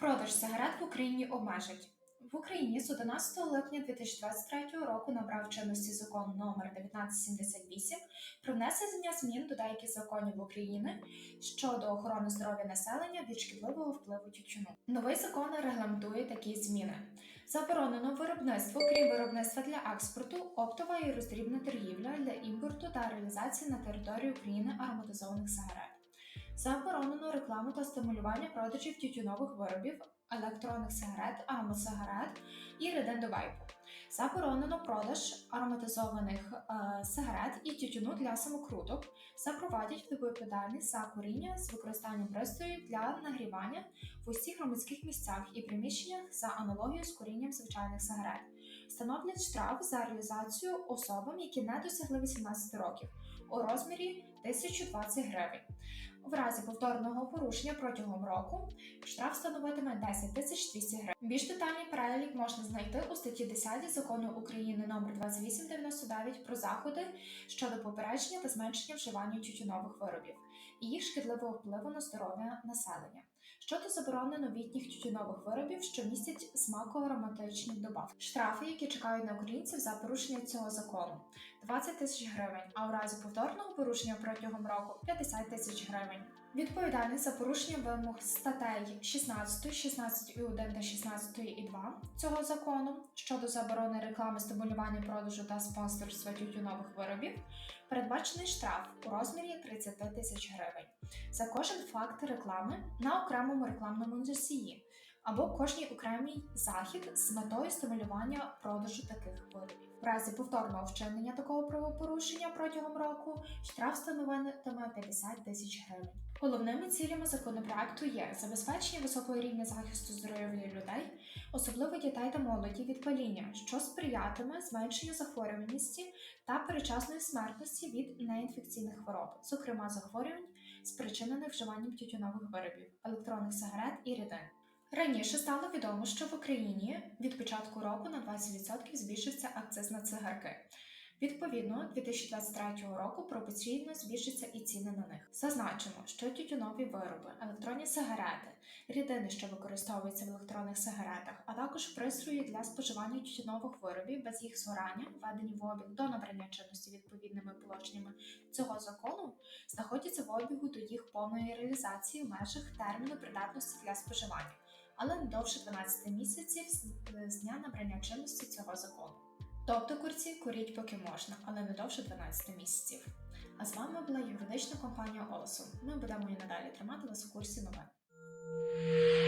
Продаж сигарет в Україні обмежать. В Україні з 11 липня 2023 року набрав чинності закон номер 1978 про внесення змін до деяких законів України щодо охорони здоров'я населення від шкідливого впливу тютюну. Новий закон регламентує такі зміни: заборонено виробництво, крім виробництва для експорту, оптова і роздрібна торгівля для імпорту та реалізації на території України ароматизованих сигарет. Заборонено рекламу та стимулювання продажів тютюнових виробів, електронних сигарет, аромасигарет і до. Заборонено продаж ароматизованих е, сигарет і тютюну для самокруток. Запровадять відповідальність за куріння з використанням пристроїв для нагрівання в усіх громадських місцях і приміщеннях за аналогією з курінням звичайних сигарет. Встановлять штраф за реалізацію особам, які не досягли 18 років у розмірі 1020 гривень. В разі повторного порушення протягом року штраф становитиме 10 тисяч 200 гривень. Більш детальний перелік можна знайти у статті 10 закону України номер 2899 про заходи щодо попередження та зменшення вживання тютюнових виробів і їх шкідливого впливу на здоров'я населення. Щодо заборони новітніх тютюнових виробів, що містять смако-ароматичні добавки. Штрафи, які чекають на українців за порушення цього закону 20 тисяч гривень, а у разі повторного порушення протягом року 50 тисяч гривень. Відповідальність за порушення вимог статей 16, 16 і 1 та 16 і 2 цього закону щодо заборони реклами, стимулювання продажу та спонсорства тютюнових виробів передбачений штраф у розмірі 30 тисяч гривень за кожен факт реклами на окремому рекламному носії або кожній окремий захід з метою стимулювання продажу таких виробів. В разі повторного вчинення такого правопорушення протягом року штраф становитиме 50 тисяч гривень. Головними цілями законопроекту є забезпечення високого рівня захисту здоров'я людей, особливо дітей та молоді від паління, що сприятиме зменшенню захворюваності та перечасної смертності від неінфекційних хвороб, зокрема захворювань, спричинених вживанням тютюнових виробів, електронних сигарет і рідин. Раніше стало відомо, що в Україні від початку року на 20% збільшився акциз на цигарки. Відповідно, 2023 року пропорційно збільшаться і ціни на них. Зазначимо, що тютюнові вироби, електронні сигарети, рідини, що використовуються в електронних сигаретах, а також пристрої для споживання тютюнових виробів без їх згорання, введені в обіг до набрання чинності відповідними положеннями цього закону, знаходяться в обігу до їх повної реалізації в межах терміну придатності для споживання, але не довше 12 місяців з дня набрання чинності цього закону. Тобто курці куріть поки можна, але не довше 12 місяців. А з вами була юридична компанія Олосу. Ми будемо і надалі тримати вас у курсі новин.